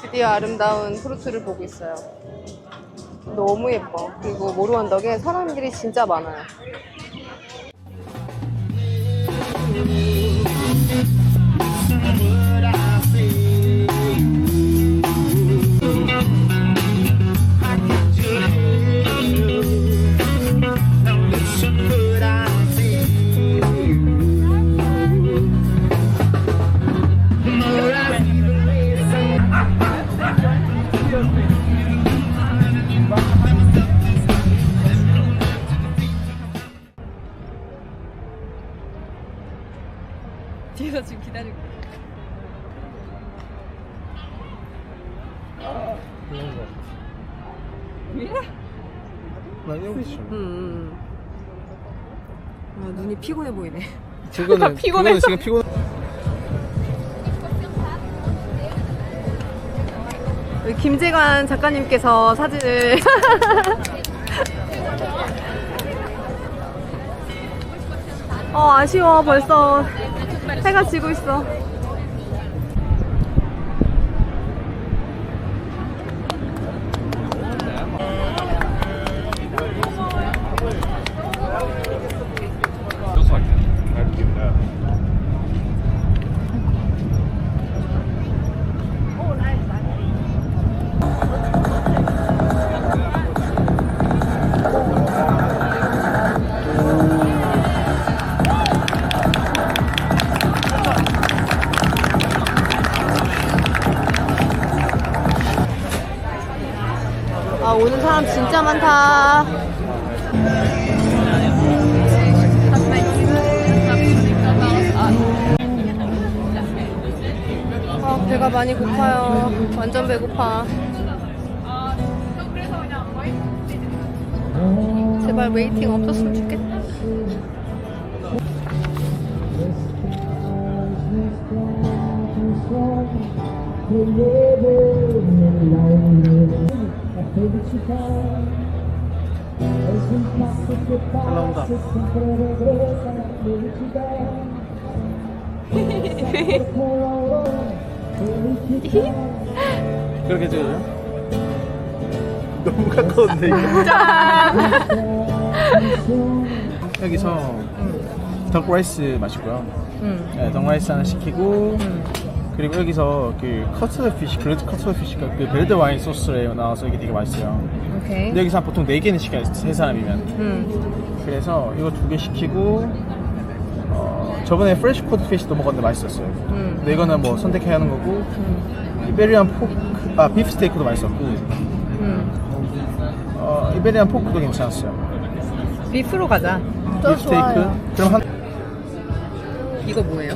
드디어 아름다운 프루트를 보고 있어요. 너무 예뻐. 그리고 모루 언덕에 사람들이 진짜 많아요. 나 이런 거 싫어. 음. 아, 눈이 피곤해 보이네. 그거는 피곤해서. 지금 피곤. 우리 김재관 작가님께서 사진을 어 아쉬워 벌써 해가 지고 있어 아 오는 사람 진짜 많다. 아 배가 많이 고파요. 완전 배고파. 제발 웨이팅 없었으면 좋겠다 그렇게 찍어줘. 너무 가까운데. 여기서 덕라이스 마시고요. 응. 네, 덕라이스 하나 시키고 응. 그리고 여기서 그 커스터 피쉬, 그레이트 커스터 피쉬가 그 베르드 와인 소스에 나와서 이게 되게 맛있어요. 오케이 근데 여기서 보통 4개는 시켜요, 세 사람이면. 응. 그래서 이거 두 개 시키고 어, 저번에 프레쉬 코드 피쉬도 먹었는데 맛있었어요. 응. 근데 이거는 뭐 선택해야 하는 거고 응. 이베리안 포크, 아 비프 스테이크도 맛있었고 응. 어, 이베리안 포크도 괜찮았어요. 비프로 가자 비프 스테이크. 그럼 한 이거 뭐예요?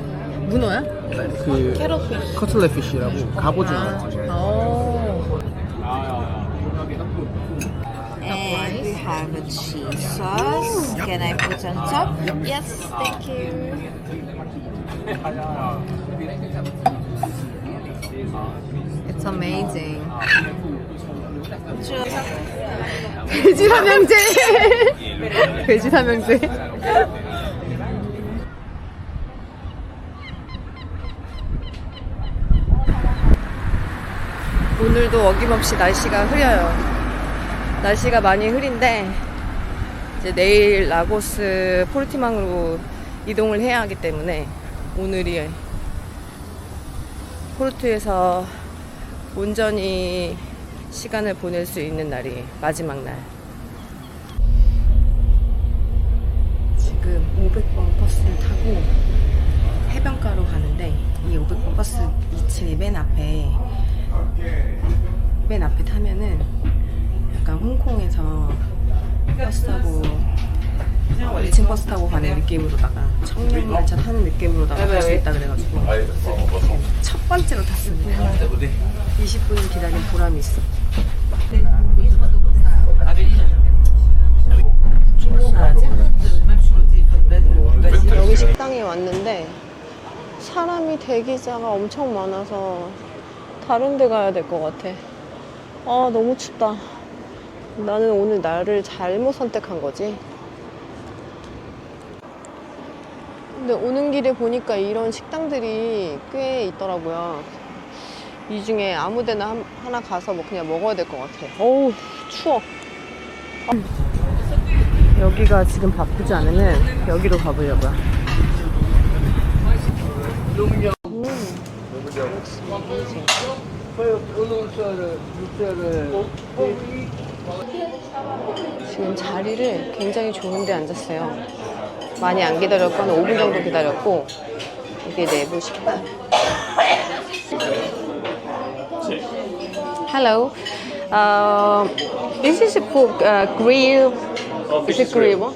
문어야? 그 캐럿피쉬 커틀렛 피쉬라고 갑오징어 같은 거. 오. And we have a cheese sauce. Can I put on top? Yes, thank you. It's amazing. 돼지 삼형제. 돼지 삼형제. 오늘도 어김없이 날씨가 흐려요. 날씨가 많이 흐린데 이제 내일 라고스 포르티망으로 이동을 해야 하기 때문에 오늘이 포르투에서 온전히 시간을 보낼 수 있는 날이 마지막 날. 버스 타고 가는 느낌으로다가 청년 열차 타는 느낌으로다가 갈 수 있다 그래가지고 첫 번째로 탔습니다. 20분을 기다린 보람이 있어. 여기 식당에 왔는데 사람이 대기자가 엄청 많아서 다른 데 가야 될 것 같아. 아, 너무 춥다. 나는 오늘 날을 잘못 선택한 거지. 근데 오는 길에 보니까 이런 식당들이 꽤 있더라고요. 이 중에 아무 데나 한- 하나 가서 뭐 그냥 먹어야 될 것 같아. 어우, 추워. 여기가 지금 바쁘지 않으면 여기로 가보려고요. 지금 자리를 굉장히 좋은 데 앉았어요. 많이 안 기다렸고 한 5분 정도 기다렸고 이게 내부 식당. Hello. Um, this is a cook, uh, grill. Is it grill? one?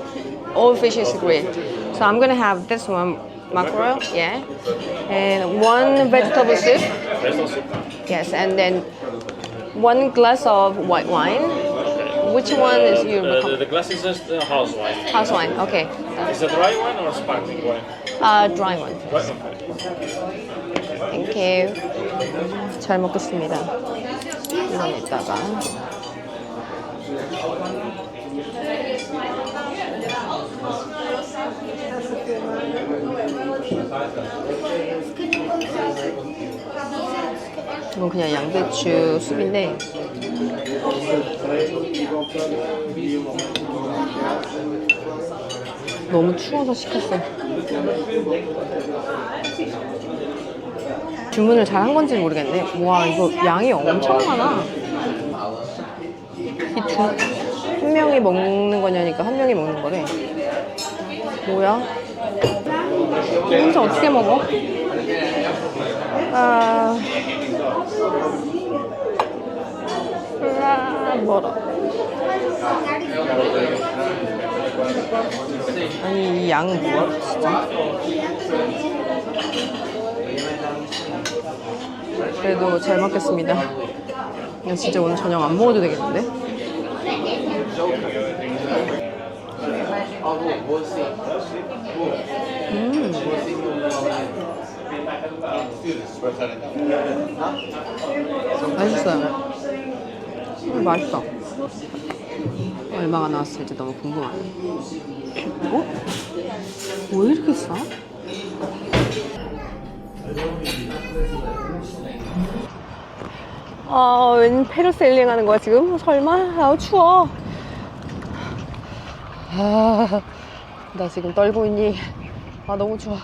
All fish is grilled. So I'm gonna have this one mackerel, yeah, and one vegetable soup. Yes, and then one glass of white wine. Which one is your The, the, the glass is just uh, house wine. house wine? Okay, Is it dry wine or sparkling wine? uh, dry one. Right, okay. Thank you. 잘 먹겠습니다. 이건 이따가. 이건 그냥 양배추 숲인데 너무 추워서 시켰어. 주문을 잘 한 건지 모르겠네. 와, 이거 양이 엄청 많아. 이 두, 한 명이 먹는 거냐니까 한 명이 먹는 거래. 뭐야? 혼자 어떻게 먹어? 아. 아, 뭐라. 아니, 이 양은 뭐야, 진짜? 그래도 잘 먹겠습니다. 나 진짜 오늘 저녁 안 먹어도 되겠는데? 음. 맛있어요. 음, 맛있어. 얼마가 나왔을지 너무 궁금하네. 어? 왜 이렇게 싸? 아, 웬 패러세일링 하는 거야, 지금? 설마? 아, 추워. 아, 나 지금 떨고 있니? 아, 너무 추워.